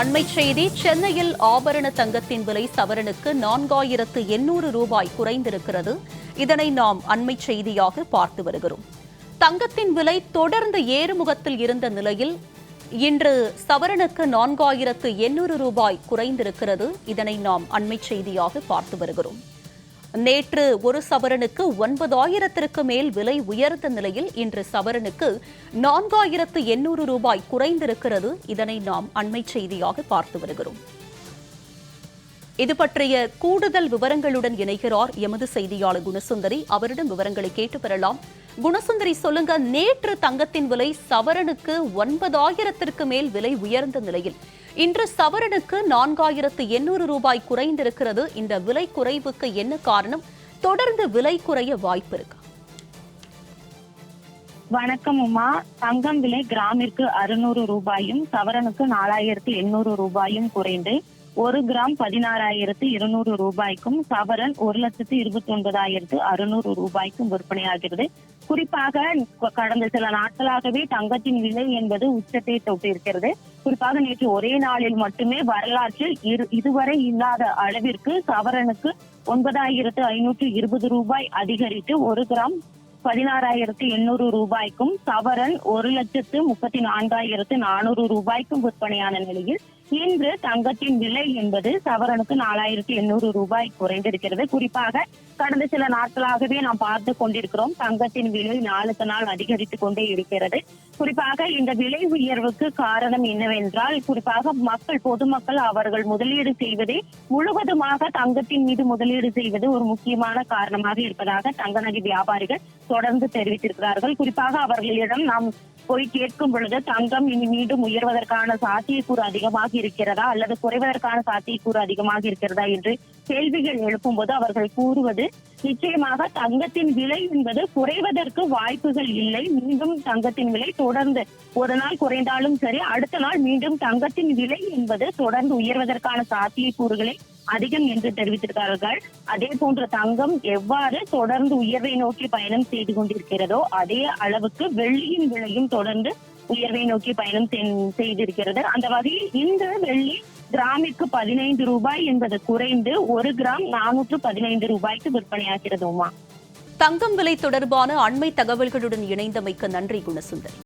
அண்மை செய்தி சென்னையில் ஆபரண தங்கத்தின் விலை சவரனுக்கு நான்காயிரத்து எண்ணூறு ரூபாய் குறைந்திருக்கிறது. இதனை நாம் அண்மை செய்தியாக பார்த்து வருகிறோம். தங்கத்தின் விலை தொடர்ந்து ஏறுமுகத்தில் இருந்த நிலையில் இன்று சவரனுக்கு நான்காயிரத்து எண்ணூறு ரூபாய் குறைந்திருக்கிறது. இதனை நாம் அண்மை செய்தியாக பார்த்து வருகிறோம். நேற்று ஒரு சவரனுக்கு ஒன்பதாயிரத்திற்கு மேல் விலை உயர்ந்த நிலையில் இன்று சவரனுக்கு நான்காயிரத்து எண்ணூறு ரூபாய் குறைந்திருக்கிறது. இதனை நாம் அண்மை செய்தியாக பார்த்து வருகிறோம். இது பற்றிய கூடுதல் விவரங்களுடன் இணைகிறார் எமது செய்தியாளர் குணசுந்தரி. அவரிடம் விவரங்களை கேட்டு பெறலாம். குணசுந்தரி சொல்லுங்க நேற்று தங்கத்தின் விலை சவரனுக்கு ஒன்பதாயிரத்திற்கு மேல் விலை உயர்ந்த நிலையில் இன்று சவரனுக்கு நான்காயிரத்து எண்ணூறு ரூபாய் குறைந்திருக்கிறது. இந்த விலை குறைவுக்கு என்ன காரணம்? தொடர்ந்து விலை குறைய வாய்ப்பு இருக்கு? வணக்கம் உமா. தங்கம் விலை கிராமிற்கு அறுநூறு ரூபாயும் சவரனுக்கு நாலாயிரத்து எண்ணூறு ரூபாயும் குறைந்து ஒரு கிராம் பதினாறாயிரத்து இருநூறு ரூபாய்க்கும் சவரன் ஒரு லட்சத்து இருபத்தி ஒன்பதாயிரத்து அறுநூறு ரூபாய்க்கும் விற்பனையாகிறது. குறிப்பாக கடந்த சில நாட்களாகவே தங்கத்தின் விலை என்பது உச்சத்தை தொட்டிருக்கிறது. குறிப்பாக நேற்று ஒரே நாளில் மட்டுமே வரலாற்றில் இரு இதுவரை இல்லாத அளவிற்கு சவரனுக்கு ஒன்பதாயிரத்து ஐநூற்று இருபது ரூபாய் அதிகரித்து ஒரு கிராம் பதினாறாயிரத்து எண்ணூறு ரூபாய்க்கும் சவரன் ஒரு லட்சத்து முப்பத்தி நான்காயிரத்து நானூறு ரூபாய்க்கும் விற்பனையான நிலையில் இன்று தங்கத்தின் விலை என்பது சவரனுக்கு நாலாயிரத்தி எண்ணூறு ரூபாய் குறைந்திருக்கிறது. குறிப்பாக கடந்த சில நாட்களாகவே நாம் பார்த்து கொண்டிருக்கிறோம். தங்கத்தின் விலை நாளுக்கு நாள் அதிகரித்துக் கொண்டே இருக்கிறது. குறிப்பாக இந்த விலை உயர்வுக்கு காரணம் என்னவென்றால் குறிப்பாக மக்கள் பொதுமக்கள் அவர்கள் முதலீடு செய்வதே முழுவதுமாக தங்கத்தின் மீது முதலீடு செய்வது ஒரு முக்கியமான காரணமாக இருப்பதாக தங்க நகை வியாபாரிகள் தொடர்ந்து தெரிவித்திருக்கிறார்கள். குறிப்பாக அவர்களிடம் நாம் போய் கேட்கும் பொழுது தங்கம் இனி மீண்டும் உயர்வதற்கான சாத்தியக்கூறு அதிகமாக இருக்கிறதா அல்லது குறைவதற்கான சாத்தியக்கூறு அதிகமாக இருக்கிறதா என்று கேள்விகள் எழுப்பும் போது அவர்கள் கூறுவது நிச்சயமாக தங்கத்தின் விலை என்பது குறைவதற்கு வாய்ப்புகள் இல்லை. மீண்டும் தங்கத்தின் விலை தொடர்ந்து ஒரு நாள் குறைந்தாலும் சரி அடுத்த நாள் மீண்டும் தங்கத்தின் விலை என்பது தொடர்ந்து உயர்வதற்கான சாத்தியக்கூறுகளை அதிகம் என்று தெரிவித்திருக்கிறார்கள். அதே போன்ற தங்கம் எவ்வாறு தொடர்ந்து உயர்வை நோக்கி பயணம் செய்து கொண்டிருக்கிறதோ அதே அளவுக்கு வெள்ளியின் விலையும் தொடர்ந்து உயர்வை நோக்கி பயணம் செய்திருக்கிறது. அந்த வகையில் இந்த வெள்ளி கிராமிற்கு பதினைந்து ரூபாய் என்பது குறைந்து ஒரு கிராம் நானூற்று பதினைந்து ரூபாய்க்கு விற்பனையாகிறது உமா தங்கம் விலை தொடர்பான அண்மை தகவல்களுடன் இணைந்தமைக்கு நன்றி குணசுந்தரி.